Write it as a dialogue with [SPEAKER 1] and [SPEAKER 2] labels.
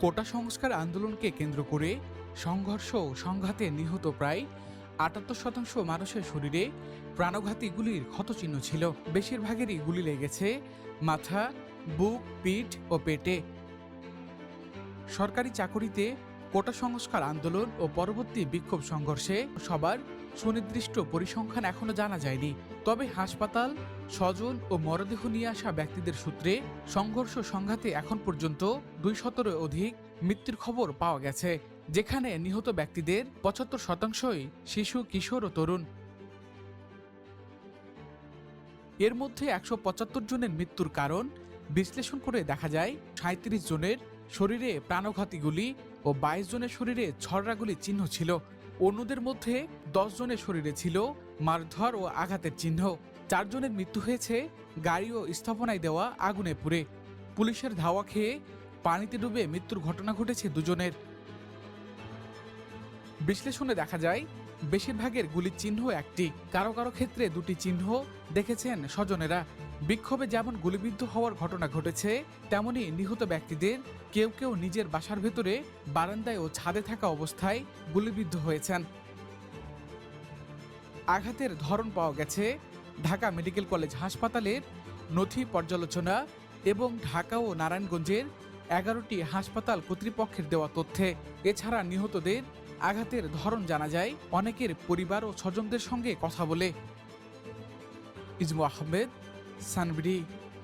[SPEAKER 1] কোটা সংস্কার আন্দোলনকে কেন্দ্র করে সংঘর্ষ ও সংঘাতে নিহত প্রায় আটাত্তর শতাংশ মানুষের শরীরে প্রাণঘাতী গুলির ক্ষতচিহ্ন ছিল। বেশিরভাগেরই গুলি লেগেছে মাথা, বুক, পিঠ ও পেটে। সরকারি চাকরিতে কোটা সংস্কার আন্দোলন ও পরবর্তী বিক্ষোভ সংঘর্ষে সবার সুনির্দিষ্ট পরিসংখ্যান এখনও জানা যায়নি। তবে হাসপাতাল, স্বজন ও মরদেহ নিয়ে আসা ব্যক্তিদের সূত্রে সংঘর্ষ সংঘাতে এখন পর্যন্ত দুই শতর অধিক মৃত্যুর খবর পাওয়া গেছে, যেখানে নিহত ব্যক্তিদের পঁচাত্তর শতাংশই শিশু, কিশোর ও তরুণ। এর মধ্যে একশো পঁচাত্তর জনের মৃত্যুর কারণ বিশ্লেষণ করে দেখা যায়, সাঁত্রিশ জনের শরীরে প্রাণঘাতী গুলি ও বাইশ জনের শরীরে ছড়রাগুলির চিহ্ন ছিল। অন্যদের মধ্যে দশ জনের শরীরে ছিল মারধর ও আঘাতের চিহ্ন। চারজনের মৃত্যু হয়েছে গাড়ি ও স্থাপনায় দেওয়া আগুনে পুড়ে। পুলিশের ধাওয়া খেয়ে পানিতে ডুবে মৃত্যুর ঘটনা ঘটেছে দুজনের। বিশ্লেষণে দেখা যায়, বেশিরভাগের গুলির চিহ্ন একটি। কারও কারও ক্ষেত্রে দুটি চিহ্ন দেখেছেন স্বজনেরা। বিক্ষোভে যেমন গুলিবিদ্ধ হওয়ার ঘটনা ঘটেছে, তেমনি নিহত ব্যক্তিদের কেউ কেউ নিজের বাসার ভেতরে বারান্দায় ও ছাদে থাকা অবস্থায় গুলিবিদ্ধ হয়েছেন। আঘাতের ধরন পাওয়া গেছে ঢাকা মেডিকেল কলেজ হাসপাতালের নথি পর্যালোচনা এবং ঢাকা ও নারায়ণগঞ্জের এগারোটি হাসপাতাল কর্তৃপক্ষের দেওয়া তথ্যে। এছাড়া নিহতদের আঘাতের ধরন জানা যায়, অনেকের পরিবার ও স্বজনদের সঙ্গে কথা বলে। ইজমু আহমেদ সানবিডি